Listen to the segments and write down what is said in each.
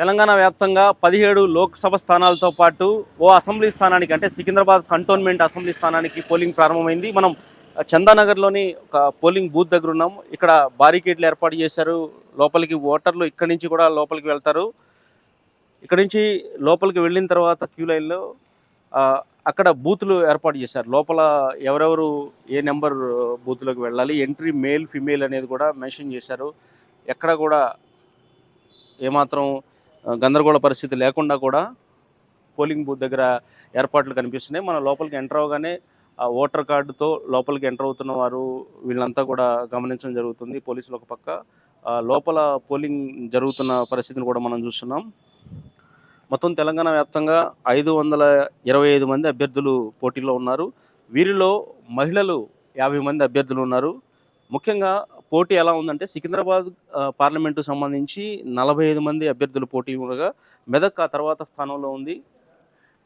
తెలంగాణ వ్యాప్తంగా పదిహేడు లోక్సభ స్థానాలతో పాటు ఓ అసెంబ్లీ స్థానానికి అంటే సికింద్రాబాద్ కంటోన్మెంట్ అసెంబ్లీ స్థానానికి పోలింగ్ ప్రారంభమైంది. మనం చందానగర్లోని ఒక పోలింగ్ బూత్ దగ్గర ఉన్నాం. ఇక్కడ బారికేడ్లు ఏర్పాటు చేశారు. లోపలికి ఓటర్లు ఇక్కడి నుంచి కూడా లోపలికి వెళ్తారు. ఇక్కడ నుంచి లోపలికి వెళ్ళిన తర్వాత క్యూ లైన్లో అక్కడ బూతులు ఏర్పాటు చేశారు. లోపల ఎవరెవరు ఏ నెంబర్ బూత్లోకి వెళ్ళాలి ఎంట్రీ మేల్ ఫిమేల్ అనేది కూడా మెన్షన్ చేశారు. ఎక్కడ కూడా ఏమాత్రం గందరగోళ పరిస్థితి లేకుండా కూడా పోలింగ్ బూత్ దగ్గర ఏర్పాట్లు కనిపిస్తున్నాయి. మన లోపలికి ఎంటర్ అవగానే ఆ ఓటర్ కార్డుతో లోపలికి ఎంటర్ అవుతున్న వారు వీళ్ళంతా కూడా గమనించడం జరుగుతుంది. పోలీసులు ఒక పక్క లోపల పోలింగ్ జరుగుతున్న పరిస్థితిని కూడా మనం చూస్తున్నాం. మొత్తం తెలంగాణ వ్యాప్తంగా ఐదు వందల ఇరవై ఐదు మంది అభ్యర్థులు పోటీలో ఉన్నారు. వీరిలో మహిళలు యాభై మంది అభ్యర్థులు ఉన్నారు. ముఖ్యంగా పోటీ ఎలా ఉందంటే సికింద్రాబాద్ పార్లమెంటు సంబంధించి నలభై ఐదు మంది అభ్యర్థులు పోటీ ఉండగా మెదక్ ఆ తర్వాత స్థానంలో ఉంది.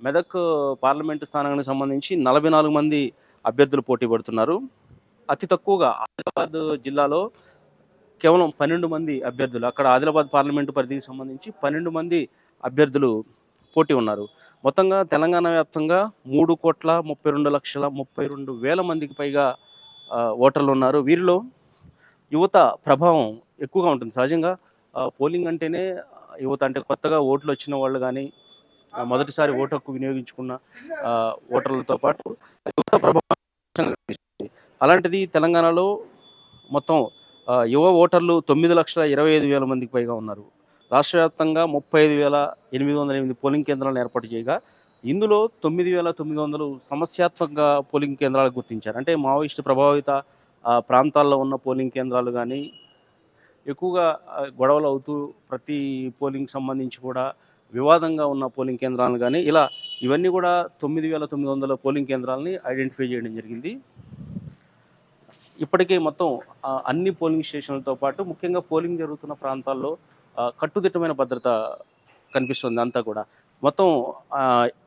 మెదక్ పార్లమెంటు స్థానానికి సంబంధించి నలభై నాలుగు మంది అభ్యర్థులు పోటీ పడుతున్నారు. అతి తక్కువగా ఆదిలాబాద్ జిల్లాలో కేవలం పన్నెండు మంది అభ్యర్థులు అక్కడ ఆదిలాబాద్ పార్లమెంటు పరిధికి సంబంధించి పన్నెండు మంది అభ్యర్థులు పోటీ ఉన్నారు. మొత్తంగా తెలంగాణ వ్యాప్తంగా మూడు కోట్ల ముప్పై రెండు లక్షల ముప్పై రెండు వేల మందికి పైగా ఓటర్లు ఉన్నారు. వీరిలో యువత ప్రభావం ఎక్కువగా ఉంటుంది. సహజంగా పోలింగ్ అంటేనే యువత అంటే కొత్తగా ఓట్లు వచ్చిన వాళ్ళు కానీ మొదటిసారి ఓటు హక్కు వినియోగించుకున్న ఓటర్లతో పాటు యువత ప్రభావం అలాంటిది తెలంగాణలో మొత్తం యువ ఓటర్లు తొమ్మిది లక్షల ఇరవై ఐదు వేల మందికి పైగా ఉన్నారు. రాష్ట్ర వ్యాప్తంగా ముప్పై ఐదు వేల ఎనిమిది వందల ఎనిమిది పోలింగ్ కేంద్రాలను ఏర్పాటు చేయగా ఇందులో తొమ్మిది వేల తొమ్మిది వందలు సమస్యాత్మకంగా పోలింగ్ కేంద్రాలు గుర్తించారు. అంటే మావోయిస్టు ప్రభావిత ప్రాంతాల్లో ఉన్న పోలింగ్ కేంద్రాలు కానీ ఎక్కువగా గొడవలు అవుతూ ప్రతి పోలింగ్ సంబంధించి కూడా వివాదంగా ఉన్న పోలింగ్ కేంద్రాలను కానీ ఇలా ఇవన్నీ కూడా తొమ్మిది వేల తొమ్మిది వందల పోలింగ్ కేంద్రాలని ఐడెంటిఫై చేయడం జరిగింది. ఇప్పటికే మొత్తం అన్ని పోలింగ్ స్టేషన్లతో పాటు ముఖ్యంగా పోలింగ్ జరుగుతున్న ప్రాంతాల్లో కట్టుదిట్టమైన భద్రత కనిపిస్తుంది అంతా కూడా. మొత్తం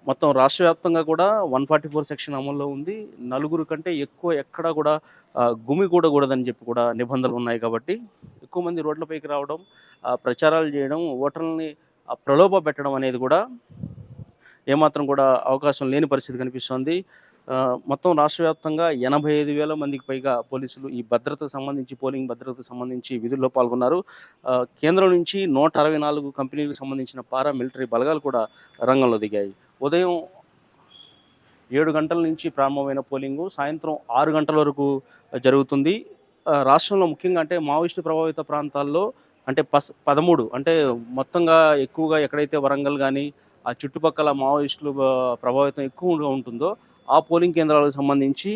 మొత్తం రాష్ట్ర వ్యాప్తంగా కూడా వన్ ఫార్టీ ఫోర్ సెక్షన్ అమల్లో ఉంది. నలుగురు కంటే ఎక్కువ ఎక్కడా కూడా గుమి గుమి కూడకూడదని చెప్పి కూడా నిబంధనలు ఉన్నాయి కాబట్టి ఎక్కువ మంది రోడ్లపైకి రావడం ఆ, ప్రచారాలు చేయడం ఓటర్లని ప్రలోభ పెట్టడం అనేది కూడా ఏమాత్రం కూడా అవకాశం లేని పరిస్థితి కనిపిస్తోంది. మొత్తం రాష్ట్ర వ్యాప్తంగా ఎనభై ఐదు వేల మందికి పైగా పోలీసులు ఈ భద్రతకు సంబంధించి పోలింగ్ భద్రతకు సంబంధించి విధుల్లో పాల్గొన్నారు. కేంద్రం నుంచి నూట అరవై నాలుగు కంపెనీలకు సంబంధించిన పారా మిలిటరీ బలగాలు కూడా రంగంలో దిగాయి. ఉదయం ఏడు గంటల నుంచి ప్రారంభమైన పోలింగు సాయంత్రం ఆరు గంటల వరకు జరుగుతుంది. రాష్ట్రంలో ముఖ్యంగా అంటే మావోయిస్టు ప్రభావిత ప్రాంతాల్లో అంటే పస్ పదమూడు అంటే మొత్తంగా ఎక్కువగా ఎక్కడైతే వరంగల్ కానీ ఆ చుట్టుపక్కల మావోయిస్టులు ప్రభావితం ఎక్కువగా ఉంటుందో ఆ పోలింగ్ కేంద్రాలకు సంబంధించి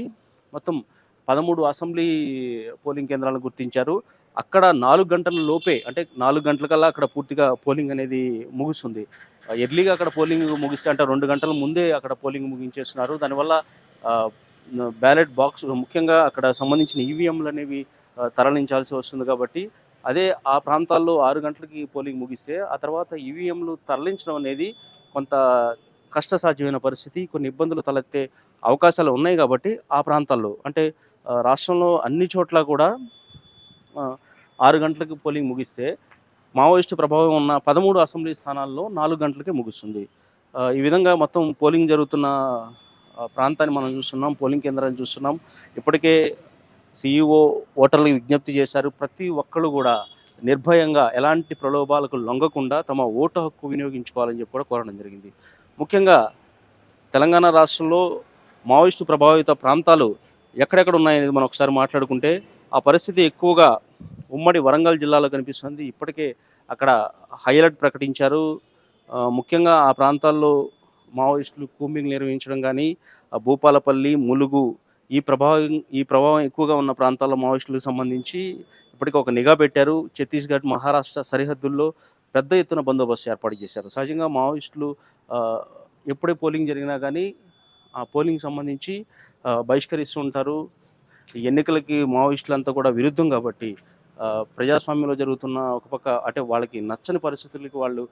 మొత్తం పదమూడు అసెంబ్లీ పోలింగ్ కేంద్రాలను గుర్తించారు. అక్కడ నాలుగు గంటల లోపే అంటే నాలుగు గంటలకల్లా అక్కడ పూర్తిగా పోలింగ్ అనేది ముగుస్తుంది. ఎర్లీగా అక్కడ పోలింగ్ ముగిస్తే అంటే రెండు గంటల ముందే అక్కడ పోలింగ్ ముగించేస్తున్నారు. దానివల్ల బ్యాలెట్ బాక్స్ ముఖ్యంగా అక్కడ సంబంధించిన ఈవీఎంలు అనేవి తరలించాల్సి వస్తుంది కాబట్టి అదే ఆ ప్రాంతాల్లో ఆరు గంటలకి పోలింగ్ ముగిస్తే ఆ తర్వాత ఈవీఎంలు తరలించడం అనేది కొంత కష్టసాధ్యమైన పరిస్థితి కొన్ని ఇబ్బందులు తలెత్తే అవకాశాలు ఉన్నాయి కాబట్టి ఆ ప్రాంతాల్లో. అంటే రాష్ట్రంలో అన్ని చోట్ల కూడా ఆరు గంటలకు పోలింగ్ ముగిస్తే మావోయిస్టు ప్రభావం ఉన్న పదమూడు అసెంబ్లీ స్థానాల్లో నాలుగు గంటలకే ముగుస్తుంది. ఈ విధంగా మొత్తం పోలింగ్ జరుగుతున్న ప్రాంతాన్ని మనం చూస్తున్నాం పోలింగ్ కేంద్రాన్ని చూస్తున్నాం. ఇప్పటికే సీఈఓ ఓటర్లకు విజ్ఞప్తి చేశారు. ప్రతి ఒక్కరు కూడా నిర్భయంగా ఎలాంటి ప్రలోభాలకు లొంగకుండా తమ ఓటు హక్కు వినియోగించుకోవాలని చెప్పి కూడా కోరడం జరిగింది. ముఖ్యంగా తెలంగాణ రాష్ట్రంలో మావోయిస్టు ప్రభావిత ప్రాంతాలు ఎక్కడెక్కడ ఉన్నాయనేది మనం ఒకసారి మాట్లాడుకుంటే ఆ పరిస్థితి ఎక్కువగా ఉమ్మడి వరంగల్ జిల్లాలో కనిపిస్తుంది. ఇప్పటికే అక్కడ హై అలర్ట్ ప్రకటించారు. ముఖ్యంగా ఆ ప్రాంతాల్లో మావోయిస్టులు కూంబింగ్ నిర్వహించడం కానీ భూపాలపల్లి ములుగు ఈ ప్రభావం ఈ ప్రభావం ఎక్కువగా ఉన్న ప్రాంతాల్లో మావోయిస్టులకు సంబంధించి ఇప్పటికీ ఒక నిఘా పెట్టారు. ఛత్తీస్గఢ్ మహారాష్ట్ర సరిహద్దుల్లో పెద్ద ఎత్తున బందోబస్తు ఏర్పాటు చేశారు. సహజంగా మావోయిస్టులు ఎప్పుడే పోలింగ్ జరిగినా కానీ ఆ పోలింగ్ సంబంధించి బహిష్కరిస్తూ ఉంటారు ఈ ఎన్నికలకి మావోయిస్టులంతా కూడా విరుద్ధం కాబట్టి ప్రజాస్వామ్యంలో జరుగుతున్న ఒక పక్క అంటే వాళ్ళకి నచ్చని పరిస్థితులకి వాళ్ళు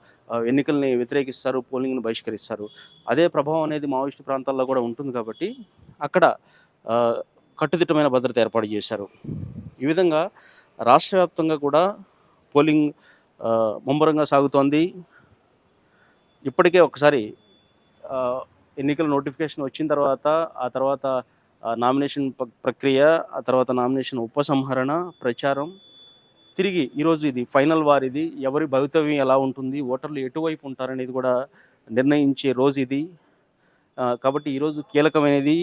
ఎన్నికల్ని వ్యతిరేకిస్తారు పోలింగ్ని బహిష్కరిస్తారు. అదే ప్రభావం అనేది మావోయిస్టు ప్రాంతాల్లో కూడా ఉంటుంది కాబట్టి అక్కడ కట్టుదిట్టమైన భద్రత ఏర్పాటు చేశారు. ఈ విధంగా రాష్ట్ర వ్యాప్తంగా కూడా పోలింగ్ ముమ్మరంగా సాగుతోంది. ఇప్పటికే ఒకసారి ఎన్నికల నోటిఫికేషన్ వచ్చిన తర్వాత ఆ తర్వాత నామినేషన్ ప్రక్రియ ఆ తర్వాత నామినేషన్ ఉపసంహరణ ప్రచారం తిరిగి ఈరోజు ఇది ఫైనల్ వార్ ఇది. ఎవరి భవితవ్యం ఎలా ఉంటుంది ఓటర్లు ఎటువైపు ఉంటారనేది కూడా నిర్ణయించే రోజు ఇది. కాబట్టి ఈరోజు కీలకమైనది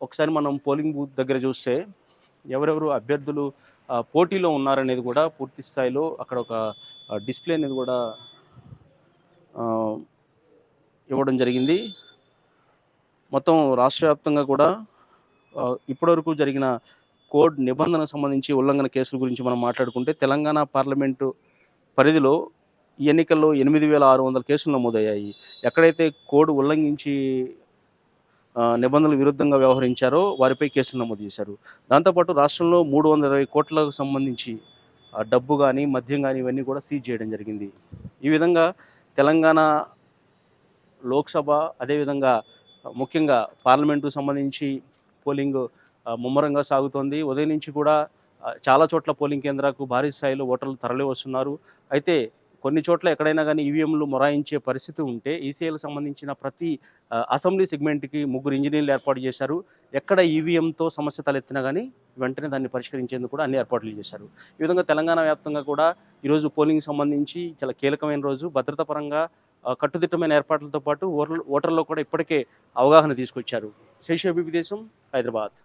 ఒకసారి మనం పోలింగ్ బూత్ దగ్గర చూస్తే ఎవరెవరు అభ్యర్థులు పోటీలో ఉన్నారనేది కూడా పూర్తి స్థాయిలో అక్కడ ఒక డిస్ప్లే అనేది కూడా ఇవ్వడం జరిగింది. మొత్తం రాష్ట్ర వ్యాప్తంగా కూడా ఇప్పటివరకు జరిగిన కోడ్ నిబంధనకు సంబంధించి ఉల్లంఘన కేసుల గురించి మనం మాట్లాడుకుంటే తెలంగాణ పార్లమెంటు పరిధిలో ఈ ఎన్నికల్లో ఎనిమిది వేల ఆరు వందల కేసులు నమోదయ్యాయి. ఎక్కడైతే కోడ్ ఉల్లంఘించి నిబంధనలు విరుద్ధంగా వ్యవహరించారో వారిపై కేసులు నమోదు చేశారు. దాంతోపాటు రాష్ట్రంలో మూడు వందల ఇరవై కోట్లకు సంబంధించి డబ్బు కానీ మద్యం కానీ ఇవన్నీ కూడా సీజ్ చేయడం జరిగింది. ఈ విధంగా తెలంగాణ లోక్సభ అదేవిధంగా ముఖ్యంగా పార్లమెంటు సంబంధించి పోలింగ్ ముమ్మరంగా సాగుతోంది. ఉదయం నుంచి కూడా చాలా చోట్ల పోలింగ్ కేంద్రాలకు భారీ స్థాయిలో ఓటర్లు తరలి వస్తున్నారు. అయితే కొన్ని చోట్ల ఎక్కడైనా కానీ ఈవీఎంలు మొరాయించే పరిస్థితి ఉంటే ఈసీఐలకు సంబంధించిన ప్రతి అసెంబ్లీ సెగ్మెంట్కి ముగ్గురు ఇంజనీర్లు ఏర్పాటు చేశారు. ఎక్కడ ఈవీఎంతో సమస్య తలెత్తినా కానీ వెంటనే దాన్ని పరిష్కరించేందుకు కూడా అన్ని ఏర్పాట్లు చేశారు. ఈ విధంగా తెలంగాణ వ్యాప్తంగా కూడా ఈరోజు పోలింగ్ సంబంధించి చాలా కీలకమైన రోజు. భద్రత పరంగా కట్టుదిట్టమైన ఏర్పాట్లతో పాటు ఓటర్లు ఓటర్లో కూడా ఇప్పటికే అవగాహన తీసుకొచ్చారు. శేషాభివి దేశం హైదరాబాద్.